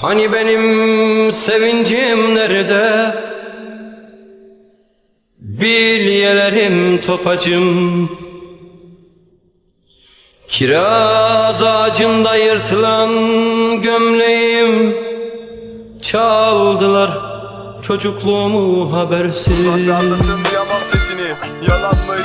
Hani benim sevincim nerede? Bilyelerim topacım. Kiraz ağacında yırtılan gömleğim. Çaldılar çocukluğumu habersiz. Uzaklardasın duyamam sesini. Yalan mıydı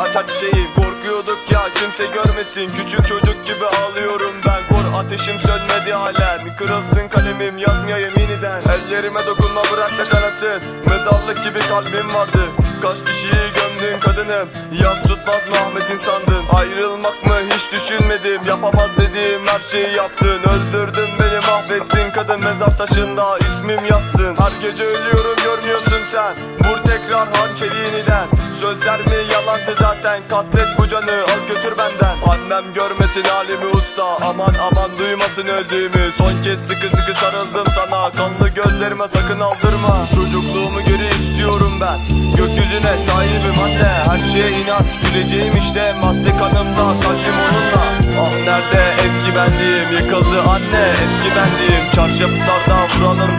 açar çiçeğim Korkuyorduk ya kimse görmesin. Küçük çocuk gibi ağlıyorum ben. Kor ateşim sönmedi halen. Kırılsın kalemim yazmayayım yeniden Ellerime dokunma bırak da kanasın Mezarlık gibi kalbim vardı. Kaç kişiyi gömdün kadınım? Yaz tutmaz mı Ahmet'in sandın? Ayrılmak mı? Hiç düşünmedim. Yapamaz dediğim her şeyi yaptın. Öldürdün beni mahvettin kadın. Mezar taşında ismim yazsın. Her gece ölüyorum görmüyorsun sen. Vur tekrar hançeriğiniden Sözler mi yalancı zaten? Katlet bu canı al götür benden. Annem görmesin halimi usta Aman aman duymasın öldüğümü. Son kez sıkı sıkı sarıldım sana Kanlı gözlerime sakın aldırma. Çocukluğumu geri istiyorum ben Gökyüzüne sahibim anne. Her şeye inat güleceğim işte Madde kanımda kalbim onunla. Ah nerede eski benliğim? Yıkıldı anne eski benliğim. Çarşafı sarda vuralım